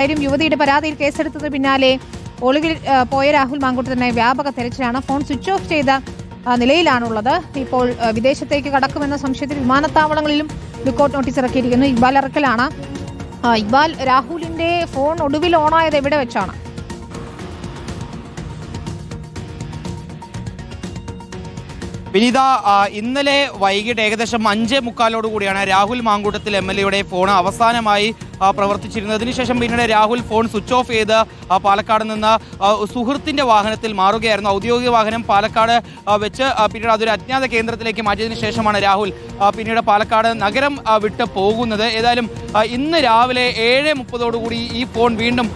കാര്യം യുവതിയുടെ പരാതിയിൽ കേസെടുത്തത് പിന്നാലെ ഒളിവിൽ പോയ രാഹുൽ മാങ്കൂട്ടത്തിനെ വ്യാപക തെരച്ചിലാണ്. ഫോൺ സ്വിച്ച് ഓഫ് ചെയ്ത നിലയിലാണുള്ളത്. ഇപ്പോൾ വിദേശത്തേക്ക് കടക്കുമെന്ന സംശയത്തിൽ വിമാനത്താവളങ്ങളിലും ലുക്കൌട്ട് നോട്ടീസ് ഇറക്കിയിരിക്കുന്നു. ഇക്ബാൽ ഇറക്കലാണ് ഇക്ബാൽ രാഹുലിന്റെ ഫോൺ ഒടുവിൽ ഓണായത് എവിടെ വെച്ചാണ്? വിനീത ഇന്നലെ വൈകിട്ട് ഏകദേശം അഞ്ചേ മുക്കാലോടുകൂടിയാണ് രാഹുൽ മാങ്കൂട്ടത്തിൽ എം എൽ എയുടെ ഫോൺ അവസാനമായി പ്രവർത്തിച്ചിരുന്നത് അതിനുശേഷം പിന്നീട് രാഹുൽ ഫോൺ സ്വിച്ച് ഓഫ് ചെയ്ത് പാലക്കാട് നിന്ന് സുഹൃത്തിന്റെ സുഹൃത്തിന്റെ വാഹനത്തിൽ മാറുകയായിരുന്നു. ഔദ്യോഗിക വാഹനം പാലക്കാട് വെച്ച് പിന്നീട് അതൊരു അജ്ഞാത കേന്ദ്രത്തിലേക്ക് മാറ്റിയതിനു ശേഷമാണ് രാഹുൽ പിന്നീട് പാലക്കാട് നഗരം വിട്ട് പോകുന്നത്. ഏതായാലും ഇന്ന് രാവിലെ ഏഴ് മുപ്പതോടുകൂടി ഈ ഫോൺ വീണ്ടും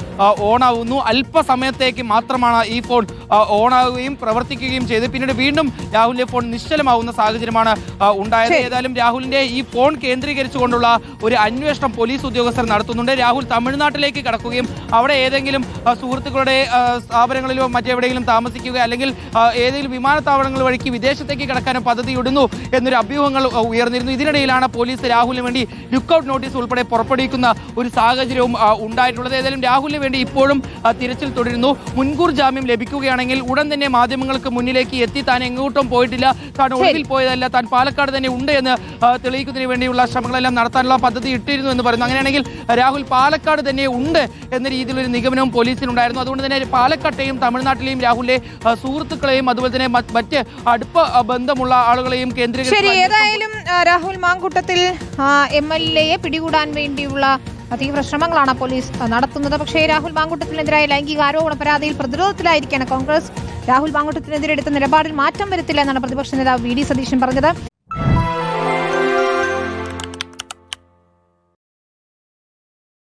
ഓണാവുന്നു. അല്പസമയത്തേക്ക് മാത്രമാണ് ഈ ഫോൺ ഓണാവുകയും പ്രവർത്തിക്കുകയും ചെയ്ത് പിന്നീട് വീണ്ടും രാഹുലിന്റെ ഫോൺ നിശ്ചലമാവുന്ന സാഹചര്യമാണ് ഉണ്ടായത്. ഏതായാലും രാഹുലിന്റെ ഈ ഫോൺ കേന്ദ്രീകരിച്ചുകൊണ്ടുള്ള ഒരു അന്വേഷണം പോലീസ് ഉദ്യോഗസ്ഥർ നടത്തുന്നുണ്ട്. രാഹുൽ തമിഴ്നാട്ടിലേക്ക് കടക്കുകയും അവിടെ ഏതെങ്കിലും സുഹൃത്തുക്കളുടെ സ്ഥാപനങ്ങളിലോ മറ്റെവിടെയെങ്കിലും താമസിക്കുക അല്ലെങ്കിൽ ഏതെങ്കിലും വിമാനത്താവളങ്ങൾ വഴിക്ക് വിദേശത്തേക്ക് കടക്കാനും പദ്ധതിയിടുന്നു എന്നൊരു അഭ്യൂഹങ്ങൾ ഉയർന്നിരുന്നു. ഇതിനിടയിലാണ് പോലീസ് രാഹുലിന് വേണ്ടി ലുക്കൌട്ട് നോട്ടീസ് ഉൾപ്പെടെ പുറപ്പെടുവിക്കുന്ന ഒരു സാഹചര്യവും ഉണ്ടായിട്ടുള്ളത്. ഏതായാലും രാഹുലിന് വേണ്ടി ഇപ്പോഴും തിരച്ചിൽ തുടരുന്നു. മുൻകൂർ ജാമ്യം ലഭിക്കുകയാണെങ്കിൽ ഉടൻ തന്നെ മാധ്യമങ്ങൾക്ക് മുന്നിലേക്ക് എത്തി. താൻ എങ്ങോട്ടും പോയിട്ടില്ല. താൻ ഒഴിവിൽ പോയതല്ല. താൻ പാലക്കാട് തന്നെ ഉണ്ട് എന്ന് തെളിയിക്കുന്നതിന് വേണ്ടിയുള്ള ശ്രമങ്ങളെല്ലാം നടത്താനുള്ള പദ്ധതി ഇട്ടിരുന്നു എന്ന് പറയുന്നു. അങ്ങനെയാണെങ്കിൽ രാഹുൽ പാലക്കാട് തന്നെ ഉണ്ട് എന്ന രീതിയിലൊരു നിഗമനവും പോലീസിനുണ്ടായിരുന്നു. അതുകൊണ്ട് തന്നെ പാലക്കാട്ടെയും തമിഴ്നാട്ടിലെയും രാഹുലിലെ സുഹൃത്തുക്കളെയും അതുപോലെ തന്നെ മറ്റ് അടുപ്പ ബന്ധമുള്ള ആളുകളെയും കേന്ദ്രീകരിച്ചു ഏതായാലും രാഹുൽ മാങ്കൂട്ടത്തിൽ എം എൽ എയെ പിടികൂടാൻ വേണ്ടിയുള്ള തീവ്ര ശ്രമങ്ങളാണ് പോലീസ് നടത്തുന്നത്. പക്ഷേ രാഹുൽ മാങ്കൂട്ടത്തിനെതിരായ ലൈംഗിക ആരോപണ പരാതിയിൽ പ്രതിരോധത്തിലായിരിക്കാണ് കോൺഗ്രസ്. രാഹുൽ മാങ്കൂട്ടത്തിനെതിരെ എടുത്ത നിലപാടിൽ മാറ്റം വരുത്തില്ല എന്നാണ് പ്രതിപക്ഷ നേതാവ് വി ഡി സതീശൻ പറഞ്ഞത്.